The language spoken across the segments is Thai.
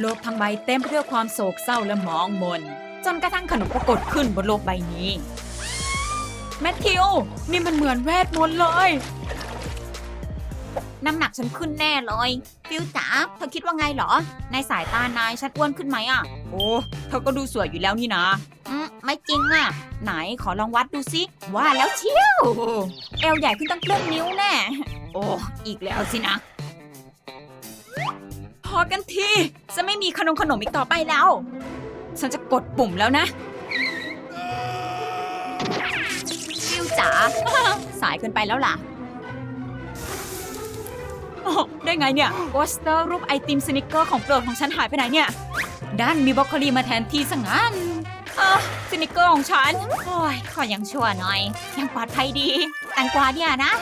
โลกทั้งใบเต็มไปด้วยความโศกเศร้าและหมองมน จนกระทั่งขนมปรากฏขึ้นบนโลกใบนี้ แมทธิวนี่มันเหมือนเวทมนต์เลย น้ำหนักฉันขึ้นแน่เลย ฟิวจ๋าเธอคิดว่าไงเหรอ ในสายตานายฉันอ้วนขึ้นไหมอะ โอ้เธอก็ดูสวยอยู่แล้วนี่นะอืมไม่จริงอะ ไหนขอลองวัดดูสิ ว่าแล้วเชี่ยว เอวใหญ่ขึ้นตั้งครึ่งนิ้วแน่ โอ้ อีกแล้วสินะ อกันที จะไม่มีขนมขนมอีกต่อไปแล้ว ฉันจะกดปุ่มแล้วนะฟิวจ๋า สายเกินไปแล้วล่ะโอ้ได้ไงเนี่ยโปสเตอร์รูปไอติมสนิกเกอร์ของโปรดของฉันหายไปไหนเนี่ย ด้านมีบรอกโคลีมาแทนที่ซะงั้นสนิกเกอร์ของฉัน โอ้ยขอยังชั่วหน่อย ยังปลอดภัยดีแตงกวาเนี่ยนะ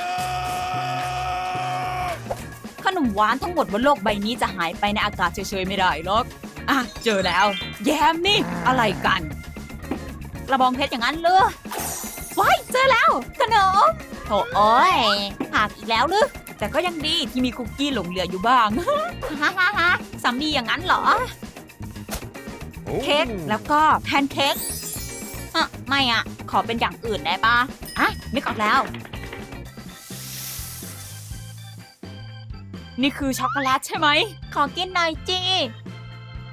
มหวานทั้งหมดบนโลกใบนี้จะหายไปในอากาศเฉยๆไม่ได้หรอก อะ เจอแล้ว แยมนี่ อะไรกัน กระบองเพชรอย่างนั้นเลยว้ายเจอแล้วขนมโถโอ้ยหักอีกแล้วหรือแต่ก็ยังดีที่มีคุกกี้หลงเหลืออยู่บ้างฮ่าฮ่าฮ่าสามีอย่างนั้นเหรอ เค้กแล้วก็แพนเค้กอะไม่อะขอเป็นอย่างอื่นได้ปะอะนึกออกแล้ว นี่คือช็อกโกแลตใช่ไหม ขอกินหน่อยจี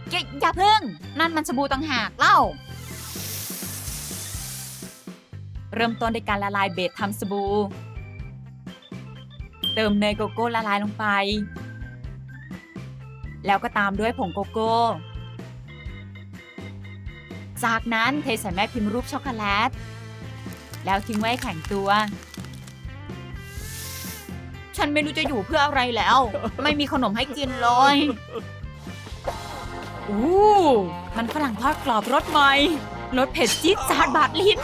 อย่าอย่าเพิ่ง นั่นมันสบู่ต่างหากเล่า เริ่มต้นด้วยการละลายเบสทำสบู่ เติมเนยโกโก้ละลายลงไป แล้วก็ตามด้วยผงโกโก้ จากนั้นเทใส่แม่พิมพ์รูปช็อกโกแลต แล้วทิ้งไว้แข็งตัว นไม่รู้จะอยู่เพื่ออะไรแล้ว ไม่มีขนมให้กินเลยอู้มันฝรั่งทอดกรอบรสใหม่รสเผ็ดจี๊ดจาดบาดลิ้น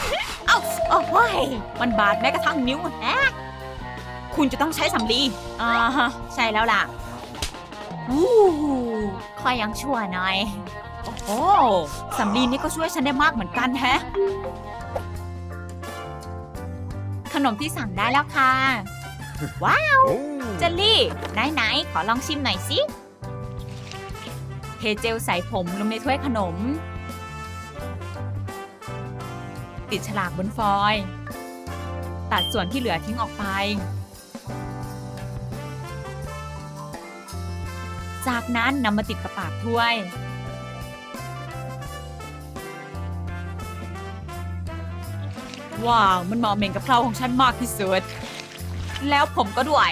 เอ้าโอ้ยมันบาดแม้กระทั่งนิ้วแฮะคุณจะต้องใช้สำลีอ่าฮะใช่แล้วล่ะอู้คอยยังชั่วหน่อย โอ้โหสำลีนี่ก็ช่วยฉันได้มากเหมือนกันแฮะ ขนมที่สั่งได้แล้วค่ะ เจลลี่ ไหนๆ ขอลองชิมหน่อยสิ เทเจลใส่ผมลงในถ้วยขนม ติดฉลากบนฟอยล์ตัดส่วนที่เหลือทิ้งออกไป จากนั้นนำมาติดกับปากถ้วยว้าว มันเหมาะเหม่งกับเพลาของฉันมากที่สุด แล้วผมก็ด้วย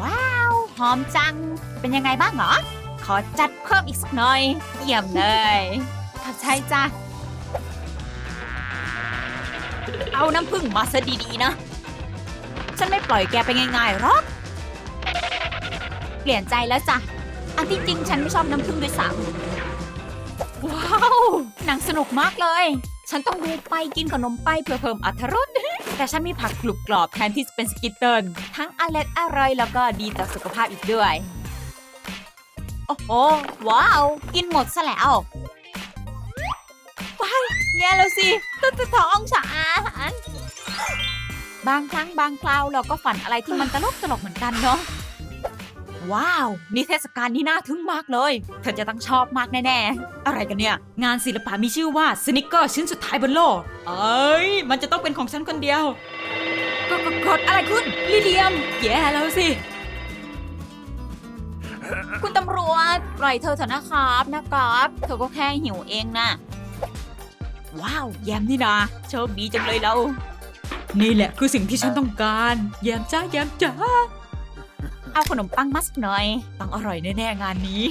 ว้าว หอมจัง เป็นยังไงบ้างเหรอ ขอจัดเพิ่มอีกสักหน่อย เยี่ยมเลยขอบใจจ้ะ เอาน้ำผึ้งมาซะดีๆนะ ฉันไม่ปล่อยแกไปง่ายๆหรอก เปลี่ยนใจแล้วจ้ะ อันที่จริงฉันไม่ชอบน้ำผึ้งด้วยซ้ำว้าว หนังสนุกมากเลย ฉันต้องดูไปกินขนมไปเพื่อเพิ่มอรรถรส แต่ฉันมีผักกรุบกรอบแทนที่จะเป็นสกิตเติลทั้งอร่อยอร่อยแล้วก็ดีต่อสุขภาพอีกด้วย โอ้โห ว้าว กินหมดซะแล้วว้ายแย่แล้วสิตุ๊ดท้องฉันบางครั้งบางคราวเราก็ฝันอะไรที่มันตลกตลกเหมือนกันเนาะ ว้าวนี่เทศกาลนี้น่าทึ่งมากเลย เธอจะต้องชอบมากแน่ๆ อะไรกันเนี่ย งานศิลปะมีชื่อว่าสนิกเกอร์ชิ้นสุดท้ายบนโลก เอ้ย มันจะต้องเป็นของฉันคนเดียวกดกดกดอะไรขึ้นลิเลียม แย่แล้วสิ คุณตำรวจปล่อยเธอเถอะนะครับนะครับเธอก็แค่หิวเองนะว้าว แยมนี่นะโชคดีจังเลยเรา นี่แหละคือสิ่งที่ฉันต้องการ แยมจ้าแยมจ้า เอาขนมปังมาสักหน่อยต้องอร่อยแน่ๆงานนี้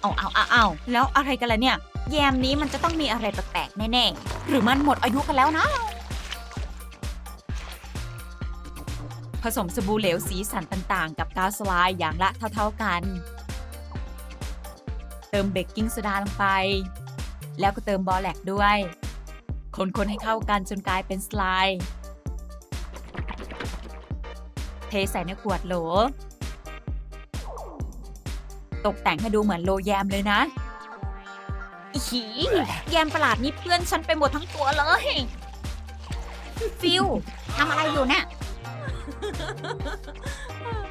เอาเอาเอาเอาแล้วอะไรกันล่ะเนี่ย แยมนี้มันจะต้องมีอะไรแปลกๆแน่ๆหรือมันหมดอายุกันแล้วนะ ผสมสบู่เหลวสีสันต่างๆ กับกาวสไลด์อย่างละเท่าๆกัน เติมเบกกิ้งโซดาลงไป แล้วก็เติมบอแลกด้วย คนๆให้เข้ากันจนกลายเป็นสไลด์เทใส่ในขวดโหล ตกแต่งให้ดูเหมือนโลแยมเลยนะหีแยมประหลาดนี้เพื่อนฉันไปหมดทั้งตัวเลย ฟิวทำอะไรอยู่เนี่ย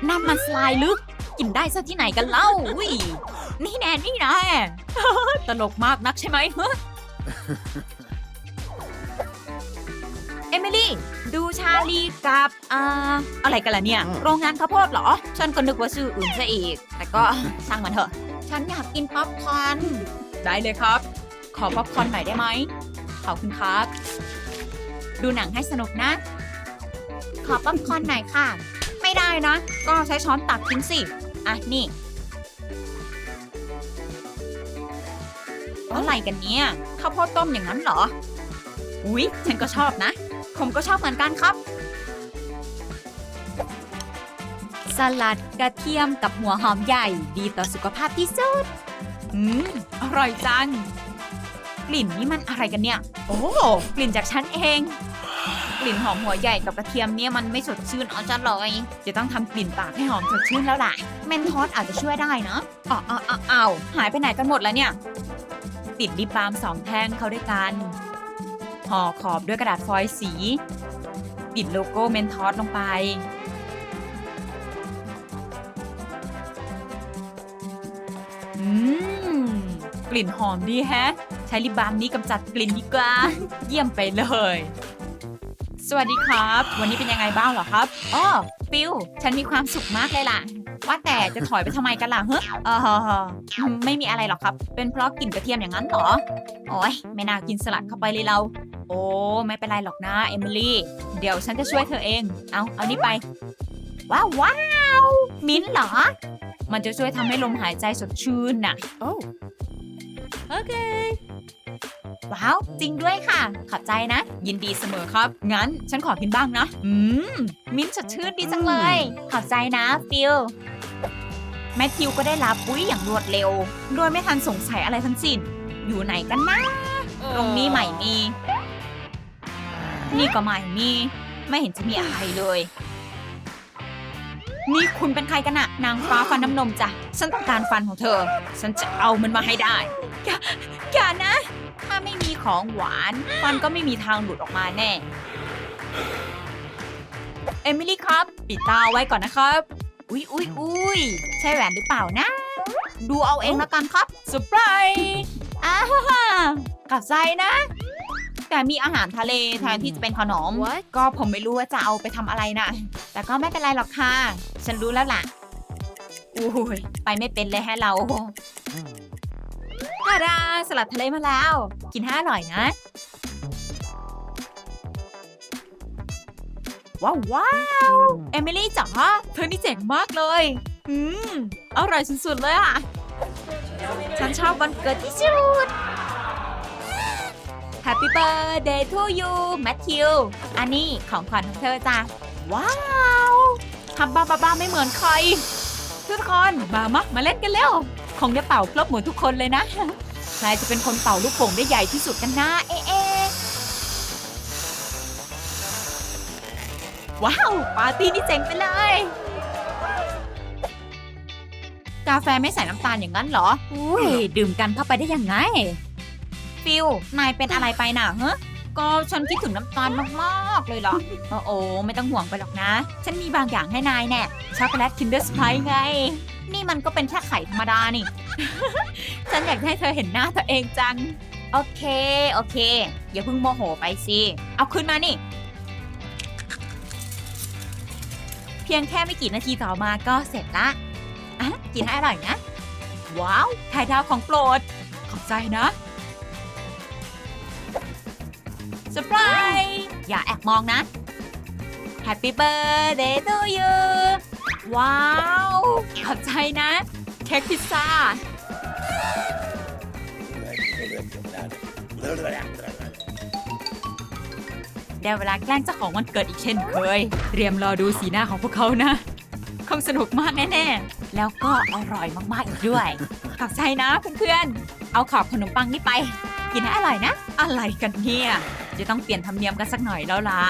นั่นมันสไลด์ลึก กินได้ซะที่ไหนกันเล่าอุ้ยนี่แน่นี่แน่ตลกมากนักใช่ไหม เอมิลี่ ดูชาลีกับอ่าอะไรกันล่ะเนี่ย โรงงานข้าวโพดเหรอ ฉันก็นึกว่าชื่ออื่นซะอีก แต่ก็ช่างมันเถอะ ฉันอยากกินป๊อปคอร์นได้เลยครับ ขอป๊อปคอร์นหน่อยได้ไหมขอบคุณครับ ดูหนังให้สนุกนะ ขอป๊อปคอร์นหน่อยค่ะ ไม่ได้นะ ก็ใช้ช้อนตักกินสิ อะนี่อะไรกันเนี่ยข้าวโพดต้มอย่างนั้นเหรอ อุ๊ย ฉันก็ชอบนะ ผมก็ชอบเหมือนกันครับ สลัดกระเทียมกับหัวหอมใหญ่ดีต่อสุขภาพที่สุด อืม อร่อยจัง กลิ่นนี่มันอะไรกันเนี่ย โอ้ กลิ่นจากฉันเอง กลิ่นหอมหัวใหญ่กับกระเทียมเนี่ยมันไม่สดชื่นเอาจะเลยจะต้องทำกลิ่นปากให้หอมสดชื่นแล้วล่ะ เมนทอสอาจจะช่วยได้นะอ๋ออ๋ออ๋ออ้าหายไปไหนกันหมดแล้วเนี่ย ติดลิปบาล์มสองแท่งเข้าด้วยกัน ห่อขอบด้วยกระดาษฟอยล์สีติดโลโก้เมนทอสลงไป อืม กลิ่นหอมดีแฮะ ใช้ลิปบาล์มนี้กำจัดกลิ่นดีกว่า เยี่ยมไปเลย สวัสดีครับ วันนี้เป็นยังไงบ้างเหรอครับอ้อฟิลฉันมีความสุขมากเลยล่ะว่าแต่จะถอยไปทำไมกันล่ะเฮ้เอออืมไม่มีอะไรหรอกครับ เป็นเพราะกลิ่นกระเทียมอย่างนั้นเหรอ โอ้ยไม่น่ากินสลัดเข้าไปเลยเรา โอ้ไม่เป็นไรหรอกนะเอมิลี่ เดี๋ยวฉันจะช่วยเธอเอง เอาเอานี่ไป ว้าวว้าวมิ้นท์เหรอ มันจะช่วยทำให้ลมหายใจสดชื่นน่ะ โอ้โอเค ว้าว จริงด้วยค่ะ ขอบใจนะ ยินดีเสมอครับ งั้นฉันขอกินบ้างนะ อืม มิ้นท์สดชื่นดีจังเลย ขอบใจนะฟิลแมทธิวก็ได้รับปุ้ยอย่างรวดเร็ว โดยไม่ทันสงสัยอะไรทั้งสิ้น อยู่ไหนกันนะ ตรงนี้ใหม่มี นี่ก็ใหม่มี ไม่เห็นจะมีอะไรเลย นี่คุณเป็นใครกันอะนางฟ้าฟันน้ำนมจ้ะ ฉันต้องการฟันของเธอ ฉันจะเอามันมาให้ได้ อย่าอย่านะ ถ้าไม่มีของหวาน ฟันก็ไม่มีทางหลุดออกมาแน่ เอมิลี่ครับ ปิดตาไว้ก่อนนะครับ อุ๊ยอุ๊ยอุ๊ยใช่แหวนหรือเปล่านะ ดูเอาเองละกันครับเซอร์ไพรส์อ้าฮ่าฮ่าขับใจนะ แต่มีอาหารทะเลแทนที่จะเป็นขนม What? ก็ผมไม่รู้ว่าจะเอาไปทำอะไรนะ แต่ก็ไม่เป็นไรหรอกค่ะ ฉันรู้แล้วล่ะอุ้ยไปไม่เป็นเลยแฮะเราฮาดาสลัดทะเลมาแล้ว กินให้อร่อยนะ ว้าวว้าวเอมิลี่จ๋าเธอนี่เจ๋งมากเลย อืม อร่อยสุดๆเลยอะ ฉันชอบวันเกิดที่สุด Happy birthday to you Matthew อันนี้ของขวัญของเธอจ้ะ ว้าวทำบ้าบ้าบ้าไม่เหมือนใคร ทุกคนมามามาเล่นกันเร็ว คงได้เป่าครบหมดทุกคนเลยนะ ใครจะเป็นคนเป่าลูกโป่งได้ใหญ่ที่สุดกันนะเอ๊ะเอ๊ะว้าว ปาร์ตี้นี่เจ๋งไปเลย กาแฟไม่ใส่น้ำตาลอย่างนั้นเหรอ อุ้ย ดื่มกันเข้าไปได้ยังไง ฟิลนายเป็นอะไรไปน่ะเฮ้ก็ฉันคิดถึงน้ำตาลมากๆเลยล่ะโอ้โอไม่ต้องห่วงไปหรอกนะ ฉันมีบางอย่างให้นายแน่ช็อกโกแลตคินเดอร์สไปไง นี่มันก็เป็นแค่ไข่ธรรมดานี่ ฉันอยากให้เธอเห็นหน้าตัวเองจัง โอเค โอเค อย่าเพิ่งโมโหไปสิ เอาขึ้นมานี่ เพียงแค่ไม่กี่นาทีต่อมาก็เสร็จละอะกินให้อร่อยนะ ว้าวไข่ดาวของโปรด ขอบใจนะ ซอร์ไพรส์อย่าแอบมองนะ Happy birthday to you ว้าว ขอบใจนะ เค้กพิซซ่า ได้เวลาแกล้งเจ้าของวันเกิดอีกเช่นเคย เตรียมรอดูสีหน้าของพวกเขานะ คงสนุกมากแน่ๆ แล้วก็อร่อยมากๆอีกด้วย ขอบใจนะเพื่อนๆ เอาขอบขนมปังนี่ไป กินให้อร่อยนะ อะไรกันเนี่ย จะต้องเปลี่ยนธรรมเนียมกันสักหน่อยแล้วล่ะ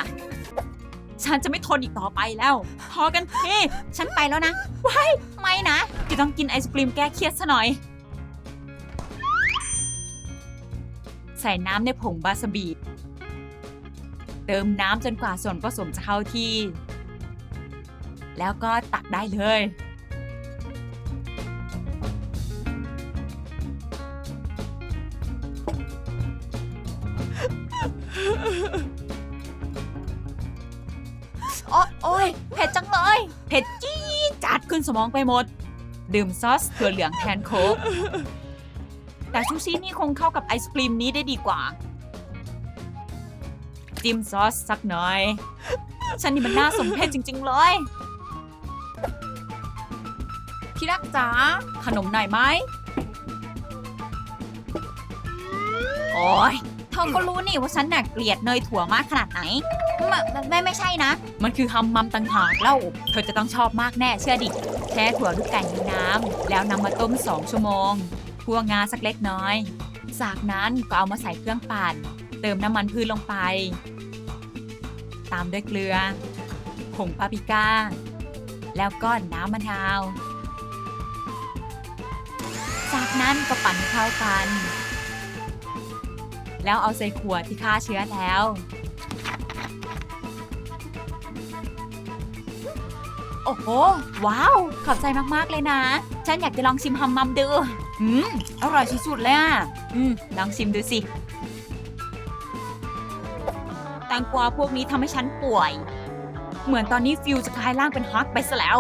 ฉันจะไม่ทนอีกต่อไปแล้ว พอกันทีฉันไปแล้วนะว้ายไม่นะจะต้องกินไอศกรีมแก้เครียดซะหน่อย ใส่น้ำในผงบาสบี เติมน้ำจนกว่าส่วนผสมจะเข้าที่ แล้วก็ตักได้เลย ขึ้นสมองไปหมด ดื่มซอสถั่วเหลืองแทนโค้กแต่ซูชินี่คงเข้ากับไอศครีมนี้ได้ดีกว่า จิ้มซอสสักหน่อย ฉันนี่มันน่าสมเพชจริง ๆ เลยที่รักจ๋าขนมหน่อยไหมโอ้ย ธอก็รู้นี่ว่าฉันน่ะเกลียดเนยถั่วมากขนาดไหนไม่ไม่ไม่ใช่นะ มันคือฮัมมัมต่างหากเล่าเธอจะต้องชอบมากแน่เชื่อดิ แช่ถั่วลูกไก่ในน้ำแล้วนำมาต้ม 2 ชั่วโมงคั่วงาสักเล็กน้อย จากนั้นก็เอามาใส่เครื่องปั่น เติมน้ำมันพืชลงไป ตามด้วยเกลือ ผงปาปริก้า แล้วก็น้ำมะนาว จากนั้นก็ปั่นเข้ากัน แล้วเอาใส่ขวดที่ฆ่าเชื้อแล้ว โอ้โห ว้าว ขอบใจมากๆเลยนะ ฉันอยากจะลองชิมฮัมมัมดู อืม อร่อยสุดๆเลยอะ อืม ลองชิมดูสิแตงกวาพวกนี้ทำให้ฉันป่วย เหมือนตอนนี้ฟิวจะกลายร่างเป็นฮักไปซะแล้ว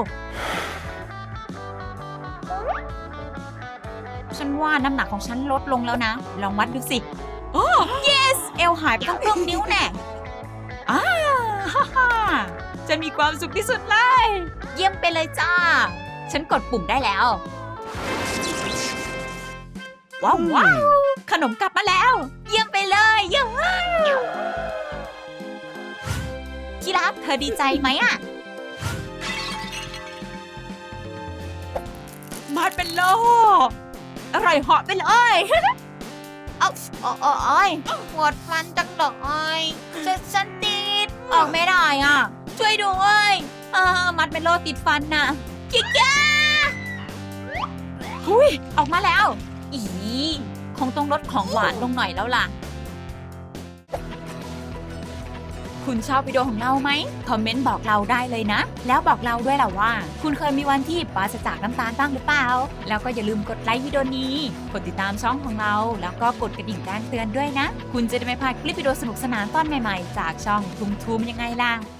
ฉันว่าน้ำหนักของฉันลดลงแล้วนะ ลองวัดดูสิ โอ้ yes เอวหายไปตั้งครึ่งนิ้วแน่อ้าฮ่าฮ่าจะมีความสุขที่สุดเลย เยี่ยมไปเลยจ้า ฉันกดปุ่มได้แล้ว ว้าวว้าวขนมกลับมาแล้ว เยี่ยมไปเลยเยี่ยมมากที่รักเธอดีใจไหมอะมาเป็นโลอร่อยเหาะไปเลย เอาเอาเอาเอาปวดฟันจังเลยฉันฉันติด ออกไม่ได้อะ ช่วยด้วยเออมัดเป็นโลติดฟันน่ะกิ๊กยาหุยออกมาแล้ว อีคงต้องลดของหวานลงหน่อยแล้วล่ะ คุณชอบวิดีโอของเราไหมคอมเมนต์บอกเราได้เลยนะ แล้วบอกเราด้วยล่ะว่า คุณเคยมีวันที่ปราศจากน้ำตาลบ้างหรือเปล่า แล้วก็อย่าลืมกดไลค์วิดีโอนี้ กดติดตามช่องของเรา แล้วก็กดกระดิ่งแจ้งเตือนด้วยนะ คุณจะได้ไม่พลาดคลิปวิดีโอสนุกสนานตอนใหม่ๆ จากช่องทุมทุมยังไงล่ะ